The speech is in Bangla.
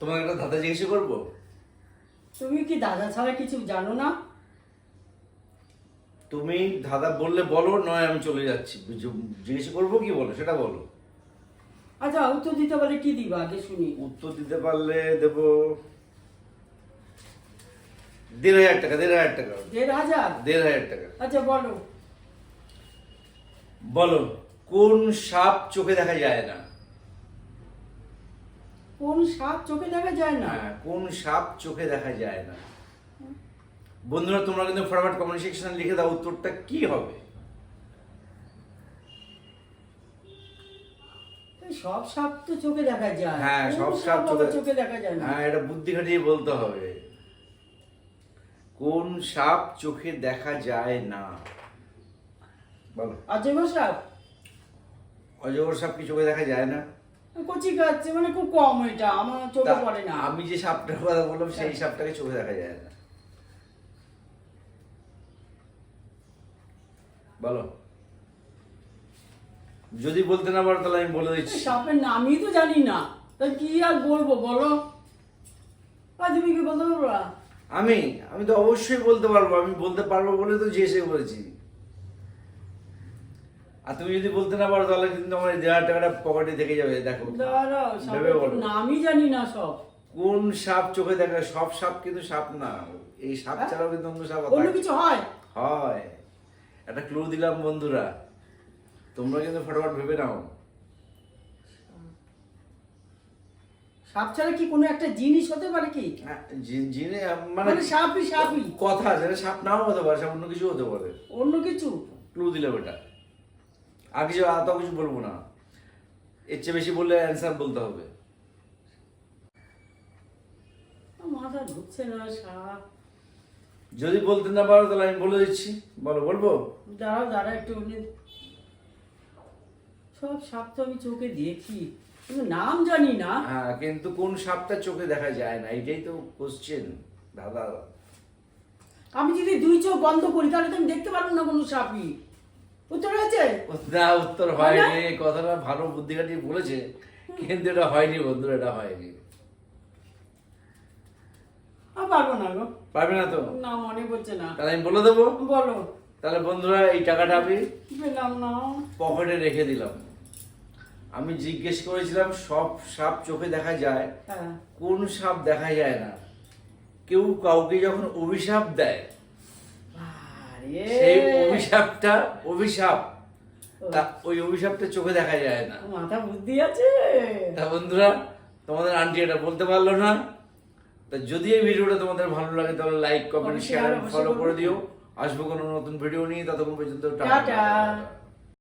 তোমাকে একটা ধাঁধা জিজ্ঞেস করব? তুমি কি দাদা ছাড়া কিছু জানো না? তুমি ধাঁধা বললে বলো নয় আমি চলে যাচ্ছি। জিজ্ঞেস করব কি বলো? সেটা বলো। আচ্ছা উত্তর দিতে পারলে কি দিবা? আগে শুনি। উত্তর দিতে পারলে দেব দেড় হাজার টাকা দেড় হাজার টাকা। দেড় হাজার? দেড় হাজার টাকা। আচ্ছা বলো। বলো কোন সাপ চোখে দেখা যায় না? কোন সাপ চোখে দেখা যায় না? হ্যাঁ কোন সাপ চোখে দেখা যায় না। বন্ধুরা তোমরা কিন্তু ফটাফট কমেন্ট সেকশনে লিখে দাও উত্তরটা কি হবে। সব সাপ তো চোখে দেখা যায়। হ্যাঁ সব সাপ চোখে চোখে দেখা যায় না? হ্যাঁ এটা বুদ্ধি খাটিয়ে বলতে হবে। কোন সাপ চোখে দেখা যায় না? বলো। অজগর সাপ? অজগর সাপ কি চোখে দেখা যায় না? কচি মানে খুব কম এটা আমার চোখে পড়ে না। আমি যে সাপটার কথা বললাম সেই সাপটাকে চোখে দেখা যায় না। বলো। যদি বলতে না পারো তাহলে আমি বলে দিচ্ছি। সাপের নামই তো জানি না। তা কি আর বলব বলো। তুমি কি বলতে পারবা? আমি আমি তো অবশ্যই বলতে পারব আমি বলতে পারব বলে তো যে সে বলেছি। আর তুমি যদি বলতে না পারো তাহলে কিন্তু আমার টাকাটা পকেটে থেকে যাবে দেখো। নামই জানি না সব। কোন সাপ চোখে দেখা? সব সাপ কিন্তু সাপ না। এই সাপ হ্যাঁ? ছাড়াও কিন্তু অন্য সাপ অন্য কিছু হয়? হয়। একটা ক্লু দিলাম বন্ধুরা। তোমরা কিন্তু ফটাফট ভেবে নাও। সাপ ছাড়া কি কোনো একটা জিনিস হতে পারে কি? হ্যাঁ, জিনে মানে মানে সাপই সাপই। কথা যেটা সাপ নাও হতে পারে অন্য কিছু হতে পারে। অন্য কিছু? ক্লু দিলাম এটা। আর কিছু আর তো কিছু বলব না। এর চেয়ে বেশি বললে অ্যান্সার বলতে হবে। মাথা ঢুকছে না সাপ যদি বলতে না পারো তাহলে আমি বলে দিচ্ছি। বলো বলব? দাঁড়াও দাঁড়া একটু সব সাপ তো আমি চোখে দেখি। কিন্তু নাম জানি না। হ্যাঁ কিন্তু কোন সাপটা চোখে দেখা যায় না? এটাই তো কোশ্চেন দাদা। আমি যদি দুই চোখ বন্ধ করি তাহলে তো আমি দেখতে পারব না কোনো সাপই। উত্তর হয়েছে? না উত্তর হয়নি। কথাটা ভালো বুদ্ধি কাটিয়ে বলেছে কিন্তু এটা হয়নি বন্ধুরা এটা হয়নি। আর পারব না গো। পারবে না তো? না মনে পড়ছে না। তাহলে আমি বলে দেবো? বলো। তাহলে বন্ধুরা এই টাকাটা আমি পেলাম না। পকেটে রেখে দিলাম। আমি জিজ্ঞেস করেছিলাম সব সাপ চোখে দেখা যায়? হ্যাঁ। কোন সাপ দেখা যায় না? কেউ কাউকে যখন অভিশাপ দেয়? অভিশাপটা অভিশাপ। তা ওই অভিশাপটা চোখে দেখা যায় না। মাথা বুদ্ধি আছে। তা বন্ধুরা তোমাদের আন্টি এটা বলতে পারল না। তা যদি এই ভিডিওটা তোমাদের ভালো লাগে তাহলে লাইক কমেন্ট শেয়ার ফলো করে দিও। আসব কোনো নতুন ভিডিও নিয়ে। ততক্ষণ পর্যন্ত টাটা।